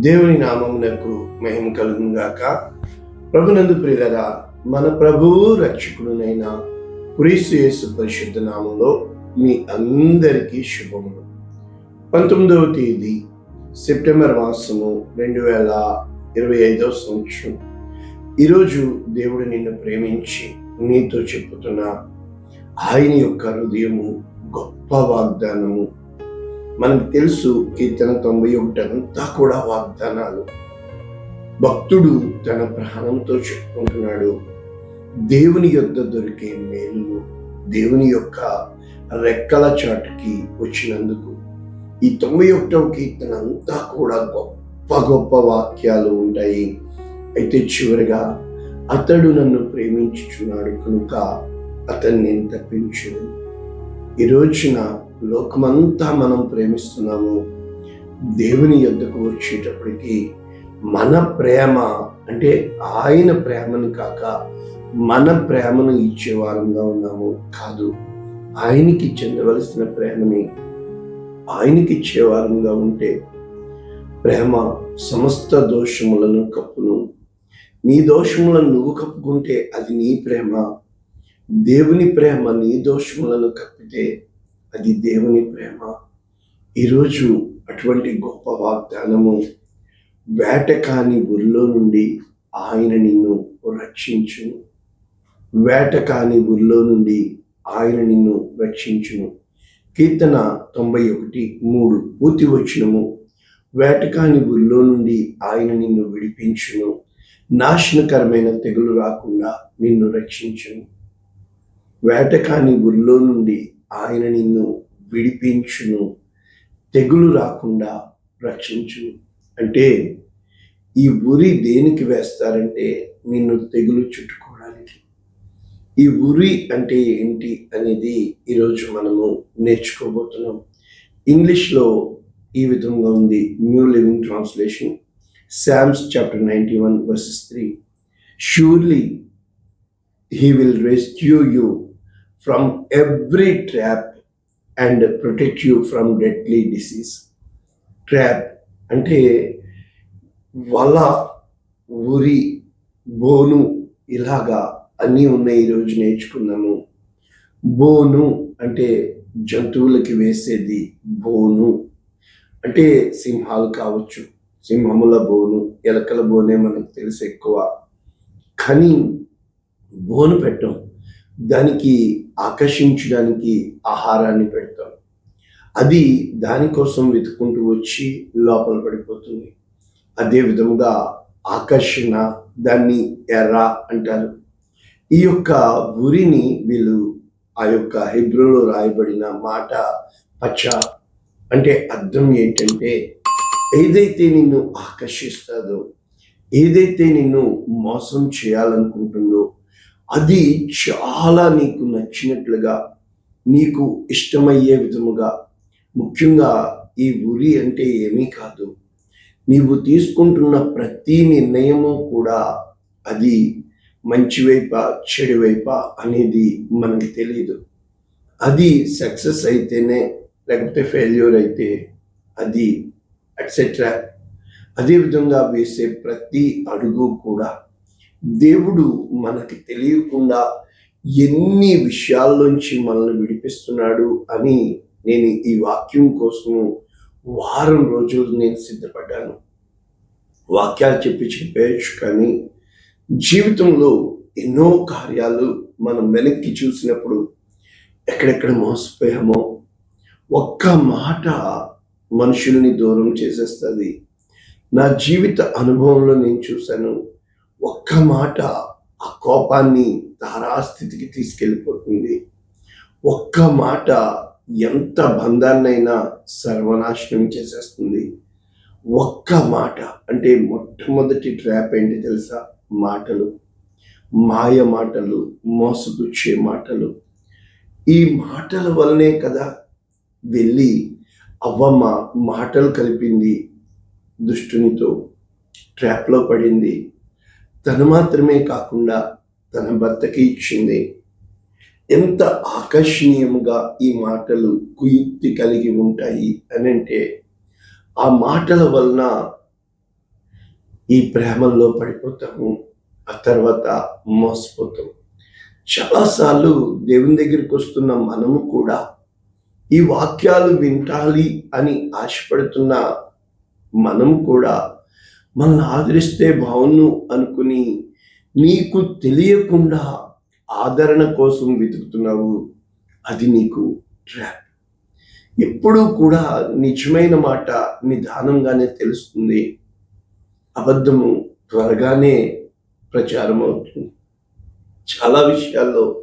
దేవుని నామమునకు మహిమ కలుగునుగాక. ప్రభునందు ప్రియులరా మన ప్రభువు రక్షకుడునైన క్రీస్తు యేసు పరిశుద్ధ నామంలో మీ అందరికీ శుభములు. పంతొమ్మిదవ తేదీ సెప్టెంబర్ మాసము రెండు వేల ఇరవై ఐదవ సంవత్సరం. ఈరోజు దేవుడు నిన్ను ప్రేమించి నీతో చెప్పుతున్న ఆయన యొక్క హృదయము గొప్ప వాగ్దానము. మనకు తెలుసు కీర్తన తొంభై ఒకటి అంతా కూడా వాగ్దానాలు. భక్తుడు తన ప్రాణంతో చెప్పుకుంటున్నాడు. దేవుని యొద్ద దొరికే మేలు దేవుని యొక్క రెక్కల చాటుకి వచ్చినందుకు ఈ తొంభై ఒకటవ కీర్తన అంతా కూడా గొప్ప గొప్ప వాక్యాలు ఉంటాయి. అయితే చివరిగా అతడు నన్ను ప్రేమించుచున్నాడు కనుక అతన్ని నేను తప్పించను. ఈ రోజున లోకమంతా మనం ప్రేమిస్తున్నాము. దేవుని యొద్దకు వచ్చేటప్పటికి మన ప్రేమ అంటే ఆయన ప్రేమను కాక మన ప్రేమను ఇచ్చే వారంగా ఉన్నాము కాదు. ఆయనకి చెందవలసిన ప్రేమని ఆయనకి ఇచ్చే వారంగా ఉంటే ప్రేమ సమస్త దోషములను కప్పును. నీ దోషములను నువ్వు కప్పుకుంటే అది నీ ప్రేమ. దేవుని ప్రేమ నీ దోషములను కప్పితే అది దేవుని ప్రేమ. ఈరోజు అటువంటి గొప్ప వాగ్దానము వేట కాని నుండి ఆయన నిన్ను రక్షించును. వేట కాని నుండి ఆయన నిన్ను రక్షించును. కీర్తన తొంభై ఒకటి మూడు పూర్తి వచ్చినము వేటకాని ఊరిలో నుండి ఆయన నిన్ను విడిపించును. నాశనకరమైన తెగులు రాకుండా నిన్ను రక్షించును. వేటకాని ఊరిలో నుండి ఆయన నిన్ను విడిపించును. తెగులు రాకుండా రక్షించును. అంటే ఈ ఉరి దేనికి వేస్తారంటే నిన్ను తెగులు చుట్టుకోవడానికి. ఈ ఉరి అంటే ఏంటి అనేది ఈరోజు మనము నేర్చుకోబోతున్నాం. ఇంగ్లీష్లో ఈ విధంగా ఉంది. New Living Translation Psalms chapter ninety one verses three. Surely he will rescue you from every trap and protect you from deadly disease trap అంటే వల ఉరి బోను ఇలాగా అన్నీ ఉన్నాయి ఈరోజు నేర్చుకున్నాము బోను అంటే జంతువులకి వేసేది బోను. అంటే సింహాలు కావచ్చు సింహముల బోను ఎలకల బోనే మనకు తెలుసు ఎక్కువ. కానీ బోను పెట్టం. దానికి ఆకర్షించడానికి ఆహారాన్ని పెడతాం. అది దానికోసం వెతుకుంటూ వచ్చి లోపల పడిపోతుంది. అదే విధముగా ఆకర్షణ దాన్ని ఎర్ర అంటారు. ఈ యొక్క ఉరిని వీళ్ళు ఆ యొక్క హెబ్రోలో రాయబడిన మాట పచ్చ అంటే అర్థం ఏంటంటే ఏదైతే నిన్ను ఆకర్షిస్తుందో ఏదైతే నిన్ను మోసం చేయాలనుకుంటుందో అది చాలా నీకు నచ్చినట్లుగా నీకు ఇష్టమయ్యే విధముగా ముఖ్యంగా ఈ ఉరి అంటే ఏమీ కాదు. నీవు తీసుకుంటున్న ప్రతి నిర్ణయము కూడా అది మంచి వైపా చెడు వైపా అనేది మనకి తెలియదు అది సక్సెస్ అయితేనే లేకపోతే ఫెయిల్యూర్ అయితే అది అట్సెట్రా అదేవిధంగా వేసే ప్రతి అడుగు కూడా దేవుడు మనకి తెలియకుండా ఎన్ని విషయాల్లోంచి మనల్ని విడిపిస్తున్నాడు అని నేను ఈ వాక్యం కోసము వారం రోజులు నేను సిద్ధపడ్డాను. వాక్యాలు చెప్పి చెప్పేయచ్చు కానీ జీవితంలో ఎన్నో కార్యాలు మనం వెనక్కి చూసినప్పుడు ఎక్కడెక్కడ మోసపోయామో ఒక్క మాట మనుషుల్ని దూరం చేసేస్తుంది. నా జీవిత అనుభవంలో నేను చూశాను. ఒక్క మాట ఆ కోపాన్ని తారాస్థితికి తీసుకెళ్ళిపోతుంది. ఒక్క మాట ఎంత బంధాన్నైనా సర్వనాశనం చేసేస్తుంది. ఒక్క మాట అంటే మొట్టమొదటి ట్రాప్ ఏంటి తెలుసా? మాటలు. మాయ మాటలు మోసపుచ్చే మాటలు. ఈ మాటల వల్లనే కదా వెళ్ళి అవ్వమ్మ మాటలు కలిపింది దుష్టునితో ట్రాప్లో పడింది. తను మాత్రమే కాకుండా తన భర్తకి ఇచ్చింది. ఎంత ఆకర్షణీయముగా ఈ మాటలు కుయుక్తి కలిగి ఉంటాయి అని అంటే ఆ మాటల వలన ఈ ప్రేమల్లో పడిపోతాము ఆ తర్వాత మోసపోతాం. చాలాసార్లు దేవుని దగ్గరికి వస్తున్న మనము కూడా ఈ వాక్యాలు వింటాలి అని ఆశపడుతున్న మనం కూడా మనల్ని ఆదరిస్తే బాగున్ను అనుకుని నీకు తెలియకుండా ఆదరణ కోసం వెతుకుతున్నావు. అది నీకు ట్రాప్ ఎప్పుడూ కూడా నిజమైన మాట నిదానంగానే తెలుస్తుంది. అబద్ధము త్వరగానే ప్రచారం అవుతుంది. చాలా విషయాల్లో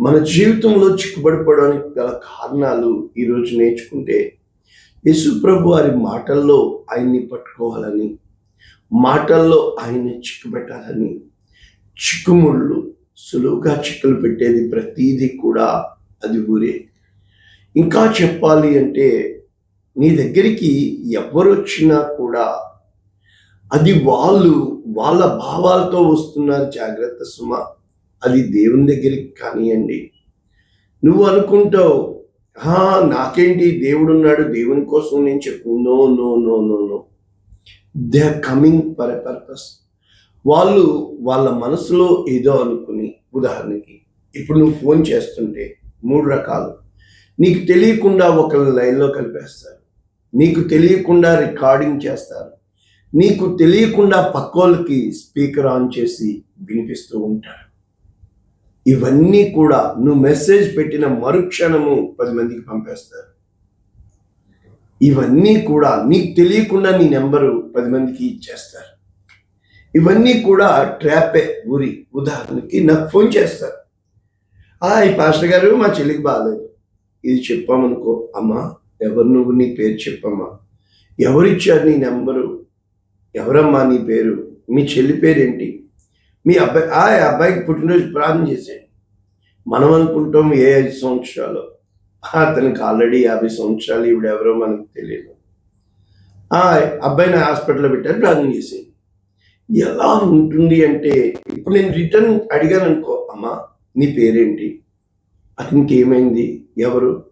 మన జీవితంలో చిక్కుబడిపోవడానికి గల కారణాలు ఈరోజు నేర్చుకుంటే యేసు ప్రభు వారి మాటల్లో ఆయన్ని పట్టుకోవాలని మాటల్లో ఆయన చిక్కుపెట్టాలని చిక్కుముళ్ళు సులువుగా చిక్కులు పెట్టేది ప్రతీది కూడా అది ఊరే. ఇంకా చెప్పాలి అంటే నీ దగ్గరికి ఎవరు వచ్చినా కూడా అది వాళ్ళు వాళ్ళ భావాలతో వస్తున్నారు జాగ్రత్త సుమ. అది దేవుని దగ్గరికి కానివ్వండి నువ్వు అనుకుంటావు "హా, నాకేంటి? దేవుడు ఉన్నాడు దేవుని కోసం నేను చెప్పు no no no no no. They are coming for a purpose వాళ్ళు వాళ్ళ మనసులో ఏదో అనుకుని ఉదాహరణకి ఇప్పుడు నువ్వు ఫోన్ చేస్తుంటే మూడు రకాలు. నీకు తెలియకుండా ఒకళ్ళు లైన్లో కలిపేస్తారు. నీకు తెలియకుండా రికార్డింగ్ చేస్తారు. నీకు తెలియకుండా పక్కోళ్ళకి స్పీకర్ ఆన్ చేసి వినిపిస్తూ ఉంటారు. ఇవన్నీ కూడా నువ్వు మెసేజ్ పెట్టిన మరుక్షణము పది మందికి పంపేస్తారు. ఇవన్నీ కూడా నీకు తెలియకుండా నీ నెంబరు పది మందికి ఇచ్చేస్తారు. ఇవన్నీ కూడా ట్రాపే ఊరి ఉదాహరణకి నాకు ఫోన్ చేస్తారు. ఆ ఈ పాస్టర్ గారు మా చెల్లికి బాగాలేదు. ఇది చెప్పామనుకో అమ్మా ఎవరు నువ్వు నీ పేరు చెప్పమ్మా. ఎవరిచ్చారు నీ నెంబరు? ఎవరమ్మా నీ పేరు? మీ చెల్లి పేరేంటి? మీ అబ్బాయి ఆ అబ్బాయికి పుట్టినరోజు ప్రార్థన చేసేయండి. మనం అనుకుంటాం ఏ ఐదు సంవత్సరాలు. అతనికి ఆల్రెడీ యాభై సంవత్సరాలు ఈవిడ ఎవరో మనకు తెలియదు ఆ అబ్బాయిని హాస్పిటల్లో పెట్టారు ప్రార్థన చేసేయండి ఎలా ఉంటుంది అంటే ఇప్పుడు నేను రిటర్న్ అడిగాను అనుకో అమ్మా నీ పేరేంటి? అతనికి ఏమైంది? ఎవరు?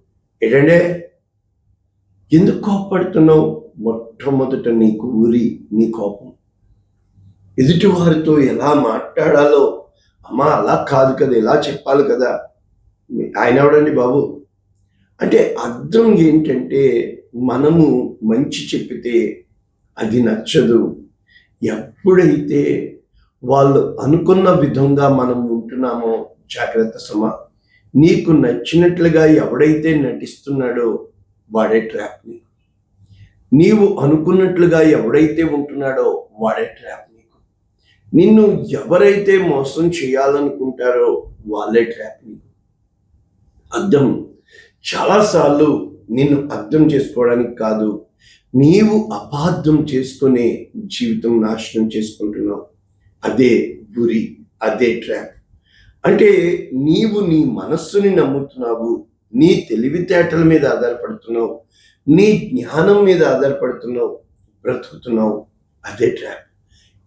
ఏంటంటే ఎందుకు కోపడుతున్నావు? మొట్టమొదట నీకు ఊరి నీ కోపం. ఎదుటి వారితో ఎలా మాట్లాడాలో అమ్మా అలా కాదు కదా ఎలా చెప్పాలి కదా. ఆయన ఎవడండి బాబు? అంటే అర్థం ఏంటంటే మనము మంచి చెప్పితే అది నచ్చదు. ఎప్పుడైతే వాళ్ళు అనుకున్న విధంగా మనం ఉంటున్నామో జాగ్రత్త సమా నీకు నచ్చినట్లుగా ఎవడైతే నటిస్తున్నాడో వాడే ట్రాప్ నీకు. నీవు అనుకున్నట్లుగా ఎవడైతే ఉంటున్నాడో వాడే ట్రాప్ నీకు. నిన్ను ఎవరైతే మోసం చేయాలనుకుంటారో వాళ్ళే ట్రాప్ నీకు. అర్థం? చాలాసార్లు నిన్ను అర్థం చేసుకోవడానికి కాదు నీవు అపార్థం చేసుకునే జీవితం నాశనం చేసుకుంటున్నావు. అదే గురి అదే ట్రాప్ అంటే నీవు నీ మనస్సుని నమ్ముతున్నావు నీ తెలివితేటల మీద ఆధారపడుతున్నావు నీ జ్ఞానం మీద ఆధారపడుతున్నావు బ్రతుకుతున్నావు. అదే ట్రాప్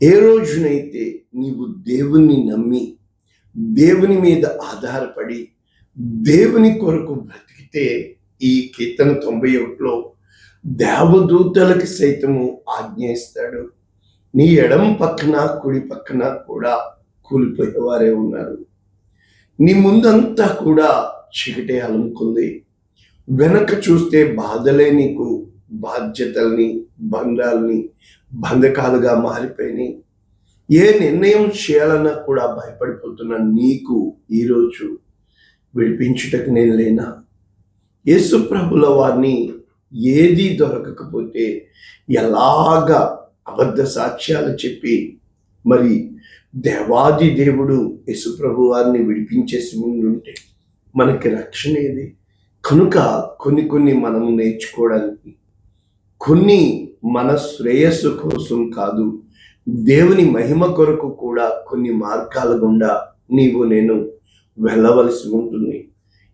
ఏ రోజునైతే నీవు దేవుణ్ణి నమ్మి దేవుని మీద ఆధారపడి దేవుని కొరకు బ్రతికితే ఈ కీర్తన తొంభై ఒకటిలో దేవదూతలకి సైతము ఆజ్ఞయిస్తాడు. నీ ఎడం పక్కన కుడి పక్కన కూడా కూలిపోయేవారే ఉన్నారు. నీ ముందంతా కూడా చీకటే అలుముకుంది. వెనక చూస్తే బాధలే నీకు బాధ్యతల్ని బంధాలని బంధకాలుగా మారిపోయినాయి. ఏ నిర్ణయం చేయాలన్నా కూడా భయపడిపోతున్న నీకు ఈరోజు విడిపించుటకు నేను లేనా? యేసుప్రభుల వారిని ఏది దొరకకపోతే ఎలాగా అబద్ధ సాక్ష్యాలు చెప్పి మరి దేవాది దేవుడు యేసుప్రభు వారిని విడిపించేసి ఉండుంటే మనకి రక్షణ ఏది? కనుక కొన్ని కొన్ని మనం నేర్చుకోవడానికి కొన్ని మన శ్రేయస్సు కోసం కాదు దేవుని మహిమ కొరకు కూడా కొన్ని మార్గాల గుండా నీవు నేను వెళ్ళవలసి ఉంటుంది.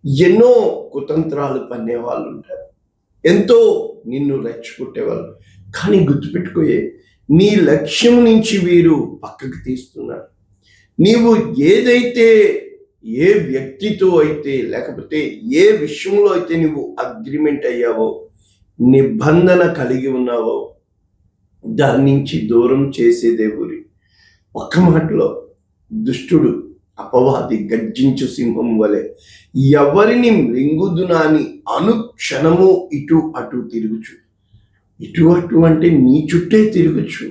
ఎన్నో కుతంత్రాలు పన్నే వాళ్ళు ఉంటారు. ఎంతో నిన్ను రెచ్చగొట్టేవాళ్ళు. కానీ గుర్తుపెట్టుకోయే నీ లక్ష్యం నుంచి వీరు పక్కకు తీస్తున్నారు. నీవు ఏదైతే ఏ వ్యక్తితో అయితే లేకపోతే ఏ విషయంలో అయితే నువ్వు అగ్రిమెంట్ అయ్యావో నిబంధన కలిగి ఉన్నావో దాని నుంచి దూరం చేసేదే ఊరి. ఒక్క మాటలో దుష్టుడు అపవాది గర్జించు సింహం వలె ఎవరిని మృంగుదునాని అనుక్షణము ఇటు అటు తిరుగుచు. ఇటు అటు అంటే నీ చుట్టే తిరుగుచు.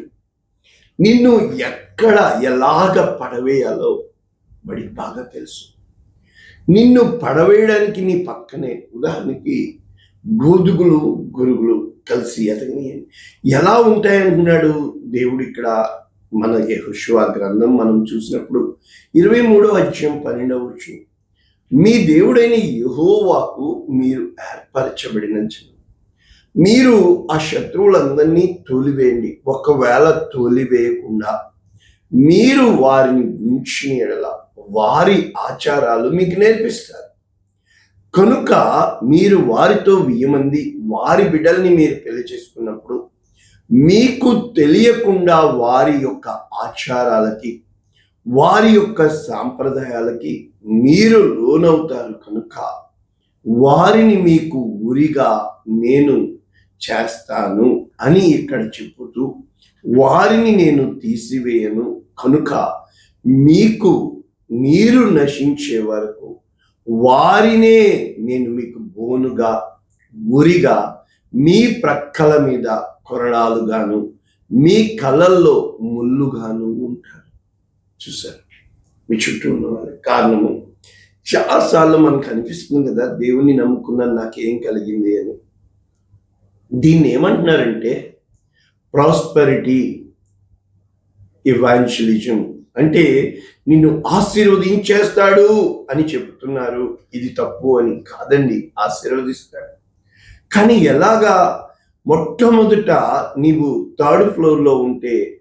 నిన్ను ఎక్కడ ఎలాగ పడవేయాలో వాడికి బాగా తెలుసు. నిన్ను పడవేయడానికి నీ పక్కనే ఉదాహరణకి గోధుగులు గురుగులు కలిసి ఎదగనియండి ఎలా ఉంటాయనుకున్నాడు దేవుడు ఇక్కడ మన యెహోషువ గ్రంథం మనం చూసినప్పుడు ఇరవై మూడవ అధ్యాయం పన్నెండవ వచ్చు మీ దేవుడైన యహోవాకు మీరు ఏర్పరచబడిన జనం మీరు ఆ శత్రువులందరినీ తోలివేయండి. ఒకవేళ తోలివేయకుండా మీరు వారిని ఉంచిన ఎడల వారి ఆచారాలు మీకు నేర్పిస్తారు. కనుక మీరు వారితో వెయ్యి వారి బిడ్డల్ని మీరు పెళ్ళి చేసుకున్నప్పుడు మీకు తెలియకుండా వారి యొక్క ఆచారాలకి వారి యొక్క సాంప్రదాయాలకి మీరు లోనవుతారు కనుక వారిని మీకు ఉరిగా నేను చేస్తాను అని ఇక్కడ చెబుతూ వారిని నేను తీసివేయను కనుక మీకు మీరు నశించే వరకు వారినే నేను మీకు బోనుగా ఉరిగా మీ ప్రక్కల మీద కొరడాలుగాను మీ కళ్ళల్లో ముళ్ళుగాను ఉంటారు. చూసారు మీ చుట్టూ ఉన్న కారణము చాలాసార్లు మనకు అనిపిస్తుంది కదా దేవుని నమ్ముకున్నాను నాకేం కలిగింది అని. దీన్ని ఏమంటున్నారంటే ప్రాస్పెరిటీ ఇవాన్షలిజం అంటే నిన్ను ఆశీర్వదించేస్తాడు అని చెబుతున్నారు. ఇది తప్పు అని కాదండి ఆశీర్వదిస్తాడు. కానీ ఎలాగా మొట్టమొదట నీవు థర్డ్ ఫ్లోర్లో ఉంటే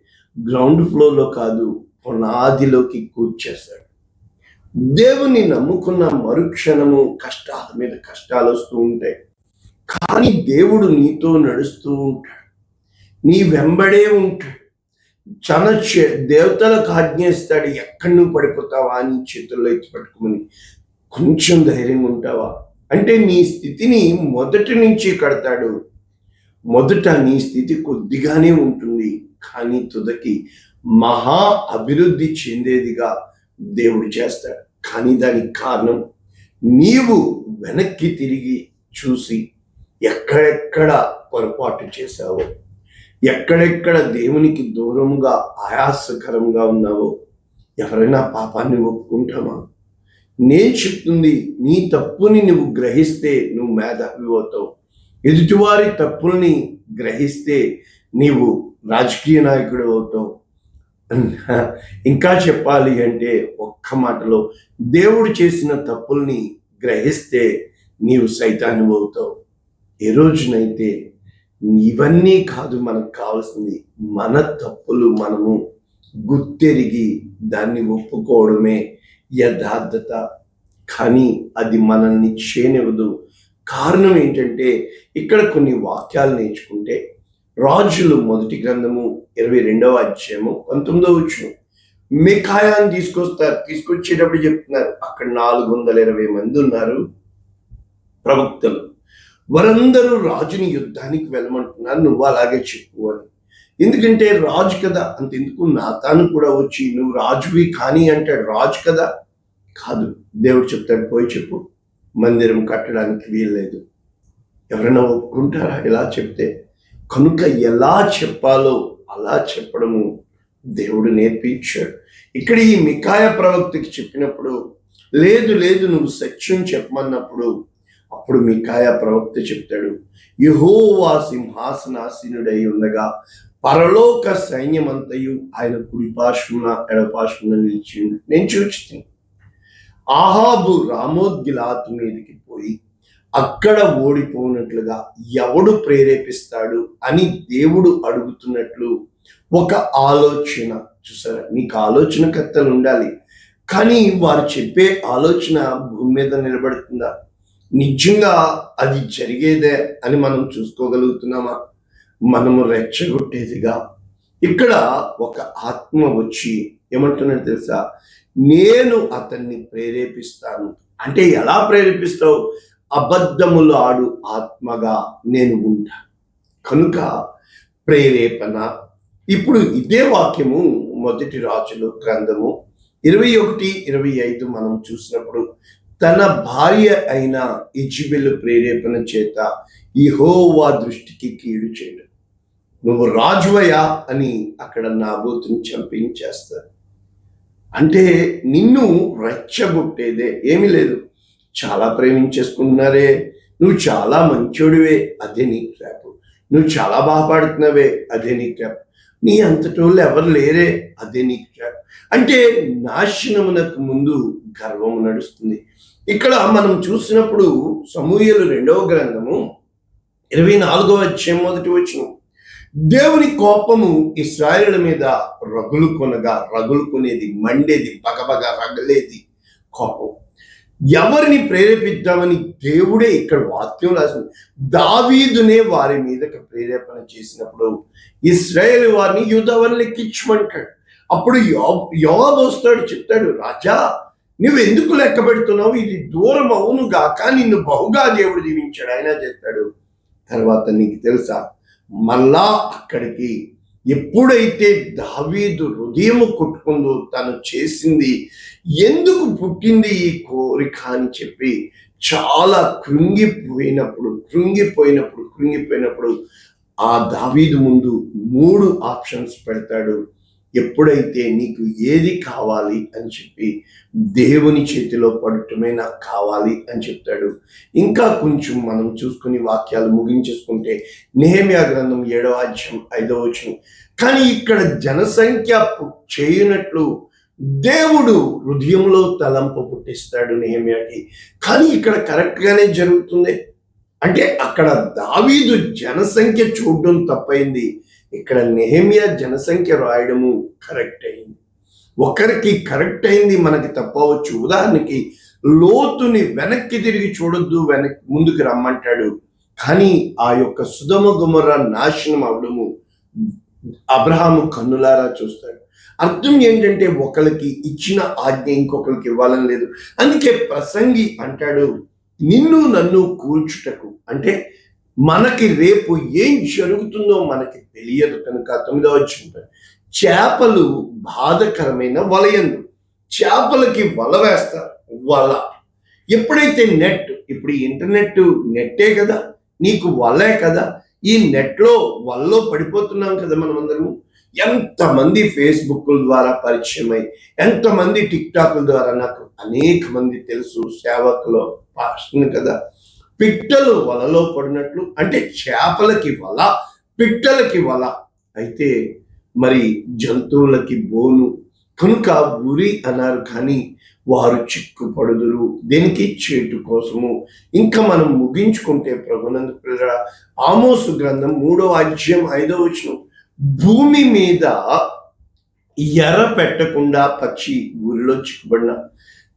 గ్రౌండ్ ఫ్లోర్లో కాదు పునాదిలోకి కూర్చేస్తాడు దేవుని నమ్ముకున్న మరుక్షణము కష్టాల మీద కష్టాలు వస్తూ ఉంటాయి. కానీ దేవుడు నీతో నడుస్తూ ఉంటాడు. నీ వెంబడే ఉంటాడు. చన చే- దేవతలకు ఆజ్ఞేస్తాడు ఎక్కడి నువ్వు పడిపోతావా అని చేతుల్లో ఎత్తి పట్టుకోమని కొంచెం ధైర్యంగా ఉంటావా? అంటే నీ స్థితిని మొదటి నుంచి కడతాడు మొదట నీ స్థితి కొద్దిగానే ఉంటుంది కానీ తుదకి మహా అభివృద్ధి చెందేదిగా దేవుడు చేస్తాడు. కానీ దానికి కారణం నీవు వెనక్కి తిరిగి చూసి ఎక్కడెక్కడ పొరపాటు చేశావో ఎక్కడెక్కడ దేవునికి దూరంగా ఆయాసకరంగా ఉన్నావో ఎవరైనా పాపాన్ని ఒప్పుకుంటామా? నేను చెప్తుంది నీ తప్పుని నువ్వు గ్రహిస్తే నువ్వు మేధావి అవుతావు. ఎదుటివారి తప్పుల్ని గ్రహిస్తే నీవు రాజకీయ నాయకుడు అవుతావు. ఇంకా చెప్పాలి అంటే ఒక్క మాటలో దేవుడు చేసిన తప్పుల్ని గ్రహిస్తే నీవు సైతాన్ని అవుతావు. ఏ రోజునైతే ఇవన్నీ కాదు మనకు కావాల్సింది మన తప్పులు మనము గుర్తెరిగి దాన్ని ఒప్పుకోవడమే యథార్థత. కానీ అది మనల్ని చేయనివ్వదు కారణం ఏంటంటే ఇక్కడ కొన్ని వాక్యాలు నేర్చుకుంటే రాజులు మొదటి గ్రంథము ఇరవై రెండవ అధ్యాయము పంతొమ్మిదవ వచ్చిన మిఖాయాన్ని తీసుకొస్తారు తీసుకొచ్చేటప్పుడు చెప్తున్నారు అక్కడ నాలుగు వందల ఇరవై మంది ఉన్నారు ప్రవక్తలు. వారందరూ రాజుని యుద్ధానికి వెళ్ళమంటున్నారు నువ్వు అలాగే చెప్పు అని. ఎందుకంటే రాజు కదా అంతెందుకు నాతాను కూడా వచ్చి నువ్వు రాజువి కానీ అంటాడు. రాజు కదా? కాదు దేవుడు చెప్తాడు పోయి చెప్పు. మందిరం కట్టడానికి వీల్లేదు. ఎవరైనా ఒప్పుకుంటారా? ఇలా చెప్తే కనుక ఎలా చెప్పాలో అలా చెప్పడము దేవుడు నేర్పించాడు. ఇక్కడ ఈ మికాయ ప్రవక్తకి చెప్పినప్పుడు లేదు లేదు నువ్వు సత్యం చెప్పమన్నప్పుడు అప్పుడు మికాయ ప్రవక్త చెప్తాడు యహోవా సింహాసనాసీనుడై ఉండగా పరలోక సైన్యమంతయు ఆయన కుడిపాశమున ఎడపాశమున నిలిచి నేను చూచి ఆహాబు రామోద్గిలాతు మీదకి పోయి అక్కడ ఓడిపోయినట్లుగా ఎవడు ప్రేరేపిస్తాడు అని దేవుడు అడుగుతున్నట్లు ఒక ఆలోచన చూసారా? నీకు ఆలోచనకర్తలు ఉండాలి. కానీ వారు చెప్పే ఆలోచన భూమి మీద నిలబడుతుందా? నిజంగా అది జరిగేదే అని మనం చూసుకోగలుగుతున్నామా? మనము రెచ్చగొట్టేదిగా. ఇక్కడ ఒక ఆత్మ వచ్చి ఏమంటున్నాడు తెలుసా? నేను అతన్ని ప్రేరేపిస్తాను. అంటే ఎలా ప్రేరేపిస్తావు? అబద్ధములు ఆడు ఆత్మగా నేను ఉంటాను కనుక ప్రేరేపణ. ఇప్పుడు ఇదే వాక్యము మొదటి రాజులు గ్రంథము ఇరవై ఒకటి ఇరవై ఐదు మనం చూసినప్పుడు తన భార్య అయిన ఇజిబెల్ ప్రేరేపణ చేత ఇహోవా దృష్టికి కీడు చేయడు. నువ్వు రాజువయా అని అక్కడ నాబోతుని చంపించేస్తారు అంటే నిన్ను రెచ్చగొట్టేదే. ఏమీ లేదు. చాలా ప్రేమించేసుకుంటున్నారే. నువ్వు చాలా మంచోడివే. అదే నీ ట్రాప్. నువ్వు చాలా బాగా పాడుతున్నావే అదే నీ ట్రాప్. నీ అంతటోళ్ళు ఎవరు లేరే. అదే నీ ట్రాప్. అంటే నాశనమునకు ముందు గర్వము నడుస్తుంది. ఇక్కడ మనం చూసినప్పుడు సమూహలు రెండవ గ్రంథము ఇరవై నాలుగవ అధ్యాయం మొదటి వచ్చిన దేవుని కోపము ఇస్రాయేల్ మీద రగులు కొనగా రగులు కొనేది మండేది పగపగ రగలేది కోపం. ఎవరిని ప్రేరేపిద్దామని దేవుడే ఇక్కడ వాక్యం రాసింది. దావీదునే వారి మీదకి ప్రేరేపణ చేసినప్పుడు ఇస్రాయేల్ వారిని యుద్ధవని లెక్కించమంటాడు. అప్పుడు యోబ్ వస్తాడు చెప్తాడు రాజా నువ్వు ఎందుకు లెక్క పెడుతున్నావు? ఇది దూరం అవును గాక నిన్ను బహుగా దేవుడు దీవించాడు. ఆయన చెప్తాడు తర్వాత నీకు తెలుసా? మళ్ళా అక్కడికి ఎప్పుడైతే దావీదు హృదయం కొట్టుకుందో తను చేసింది ఎందుకు పుట్టింది ఈ కోరిక అని చెప్పి చాలా కృంగిపోయినప్పుడు కృంగిపోయినప్పుడు కృంగిపోయినప్పుడు ఆ దావీదు ముందు మూడు ఆప్షన్స్ పెడతాడు. ఎప్పుడైతే నీకు ఏది కావాలి అని చెప్పి దేవుని చేతిలో పడటమే నాకు కావాలి అని చెప్తాడు. ఇంకా కొంచెం మనం చూసుకుని వాక్యాలు ముగించేసుకుంటే నెహమ్యా గ్రంథం ఏడవ అధ్యాయం ఐదవ వచనం. కానీ ఇక్కడ జనసంఖ్య చేయనట్లు దేవుడు హృదయంలో తలంపు పుట్టిస్తాడు నెహమ్యాకి. కానీ ఇక్కడ కరెక్ట్గానే జరుగుతుంది. అంటే అక్కడ దావీదు జనసంఖ్య చూడడం తప్పైంది. ఇక్కడ నెహమియా జనసంఖ్య రాయడము కరెక్ట్ అయింది. ఒకరికి కరెక్ట్ అయింది మనకి తప్పవచ్చు ఉదాహరణకి లోతుని వెనక్కి తిరిగి చూడొద్దు వెనక్కి ముందుకు రమ్మంటాడు. కానీ ఆ యొక్క సుధమ గుమర నాశనం అవడము అబ్రహాము కన్నులారా చూస్తాడు. అర్థం ఏంటంటే ఒకరికి ఇచ్చిన ఆజ్ఞ ఇంకొకరికి ఇవ్వాలని లేదు. అందుకే ప్రసంగి అంటాడు నిన్ను నన్ను కూల్చుటకు. అంటే మనకి రేపు ఏం జరుగుతుందో మనకి తెలియదు కనుక తొమ్మిదవ వచ్చిన చేపలు బాధకరమైన వలయందు చేపలకి వల వేస్తారు. వల. ఎప్పుడైతే నెట్ ఇప్పుడు ఇంటర్నెట్ నెట్టే కదా నీకు వలే కదా ఈ నెట్లో వల్లో పడిపోతున్నాం కదా మనం అందరము ఎంతమంది ఫేస్బుక్ల ద్వారా పరిచయం అయి ఎంతమంది టిక్ ద్వారా నాకు అనేక మంది తెలుసు సేవకులు పాస్టర్ని కదా. పిట్టలు వలలో పడినట్లు అంటే చేపలకి వల పిట్టలకి వల. అయితే మరి జంతువులకి బోను కనుక ఉరి అన్నారు కానీ వారు చిక్కుపడుదురు. దేనికి? చేటు కోసము. ఇంకా మనం ముగించుకుంటే ప్రభునందు పిల్లల ఆమోసు గ్రంథం మూడో అధ్యాయం ఐదో వచ్చిన భూమి మీద ఎర్ర పెట్టకుండా పక్షి ఊరిలో చిక్కుబడిన.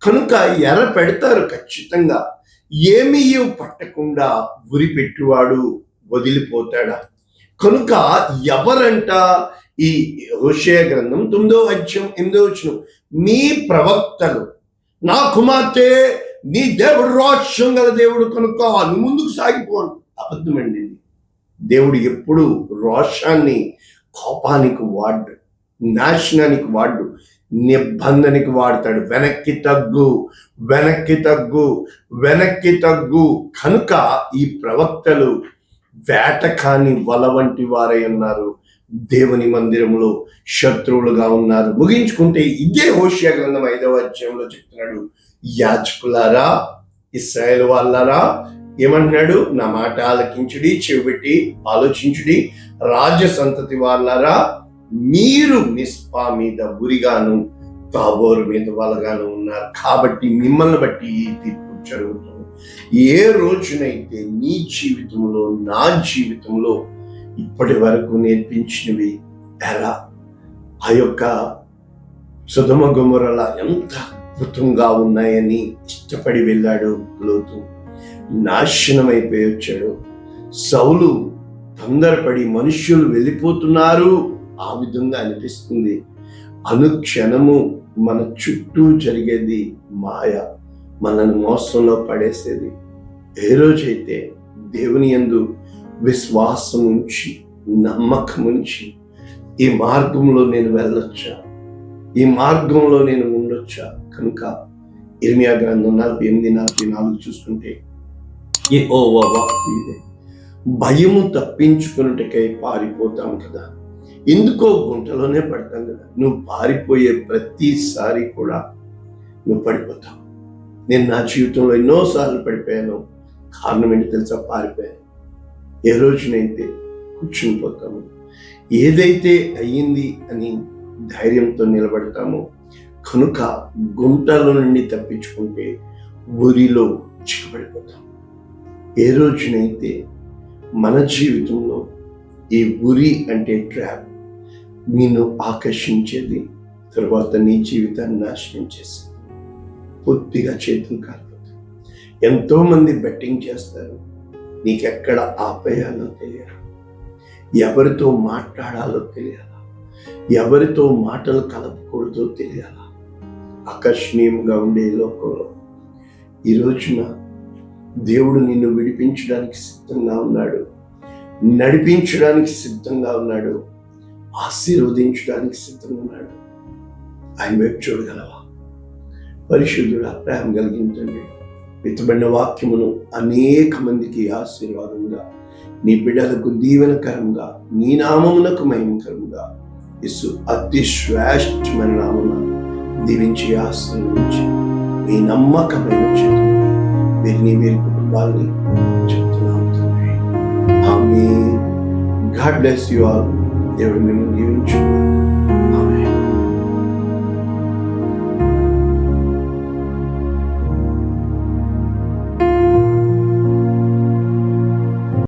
కనుక ఎర్ర పెడతారు ఖచ్చితంగా. ఏమీ పట్టకుండా ఉరి పెట్టువాడు వదిలిపోతాడా? కనుక ఎవరంట ఈ హోషయ గ్రంథం తొమ్మిదో అధ్యాయం ఎనిమిదో వచ్చిన మీ ప్రవక్తలు నా కుమార్తె నీ దేవుడు రోషం గల దేవుడు కనుక ముందుకు సాగిపోను. అబద్ధమండి దేవుడు ఎప్పుడు రోషాన్ని కోపానికి వాడు నాశనానికి వాడు నిబంధనకి వాడతాడు. వెనక్కి తగ్గు వెనక్కి తగ్గు వెనక్కి తగ్గు. కనుక ఈ ప్రవక్తలు వేటకాని వల వంటి వారై ఉన్నారు. దేవుని మందిరంలో శత్రువులుగా ఉన్నారు. ముగించుకుంటే ఇదే హోషియా గ్రంథం ఐదవ అధ్యాయంలో చెప్తున్నాడు. యాజకులారా ఇస్రాయేల్ వాళ్ళారా ఏమంటున్నాడు నా మాట ఆలకించుడి చెవిటి ఆలోచించుడి. రాజ సంతతి వాళ్ళారా మీరు మిస్పా మీద గురిగాను తాబోరు మీద వాళ్ళగాను ఉన్నారు. కాబట్టి మిమ్మల్ని బట్టి ఈ తీర్పు జరుగుతుంది. ఏ రోజునైతే నీ జీవితంలో నా జీవితంలో ఇప్పటి వరకు నేర్పించినవి ఎలా? ఆ యొక్క సుధమ గుమరల ఎంత అద్భుతంగా ఉన్నాయని ఇష్టపడి వెళ్ళాడు లోతు. నాశనం వచ్చాడు. సౌలు తొందరపడి మనుష్యులు వెళ్ళిపోతున్నారు. ఆ విధంగా అనిపిస్తుంది. అనుక్షణము మన చుట్టూ జరిగేది మాయ మనల్ని మోసంలో పడేసేది. ఏ రోజైతే దేవుని యందు విశ్వాసం ఉంచి నమ్మకం ఉంచి ఈ మార్గంలో నేను వెళ్ళొచ్చా? ఈ మార్గంలో నేను ఉండొచ్చా? కనుక ఇర్మియా గ్రంథం నలభై ఎనిమిది నలభై నాలుగు చూసుకుంటే ఏ ఓ వాక్కు ఇదే. భయము తప్పించుకున్నట్టుకై పారిపోతాం కదా. ఎందుకో గుంటలోనే పడతాం కదా. నువ్వు పారిపోయే ప్రతిసారి కూడా నువ్వు పడిపోతావు. నేను నా జీవితంలో ఎన్నోసార్లు పడిపోయాను. కారణం ఏంటి తెలుసా? పారిపోయాను. ఏ రోజునైతే కూర్చుని పోతాము ఏదైతే అయ్యింది అని ధైర్యంతో నిలబడతామో కనుక గుంటల నుండి తప్పించుకుంటే ఊరిలో చిక్కబడిపోతాం ఏ రోజునైతే మన జీవితంలో ఈ ఉరి అంటే ట్రాప్ నిన్ను ఆకర్షించేది తర్వాత నీ జీవితాన్ని నాశనం చేసేది. పూర్తిగా చేతులు కాలిపోతుంది ఎంతో మంది బెట్టింగ్ చేస్తారు. నీకెక్కడ ఆపేయాలో తెలియదు. ఎవరితో మాట్లాడాలో తెలియాలా ఎవరితో మాటలు కలపకూడదో తెలియాలా ఆకర్షణీయంగా ఉండే లోకంలో. ఈ రోజున దేవుడు నిన్ను విడిపించడానికి సిద్ధంగా ఉన్నాడు. నడిపించడానికి సిద్ధంగా ఉన్నాడు. ఆశీర్వదించడానికి సిద్ధంగా ఉన్నాడు ఆయన వైపు చూడగలవా? పరిశుద్ధుడు ప్రేమ కలిగించండి. విత్తబడిన వాక్యమును అనేక మందికి ఆశీర్వాదంగా నీ బిడ్డలకు దీవెనకరంగా నీ నామమునకు మయంకరంగా ఇసు అతి శ్రేష్టమైన నామన దీవించి ఆశీర్వించి మీ నమ్మకమైన చేతులు వీరిని వీరి కుటుంబాలని చెప్తున్నాం తండ్రి. ఆమె గాడ్ బ్లెస్ యు ఆల్. దేవుడు మిమ్మల్ని దీవించున్నాడు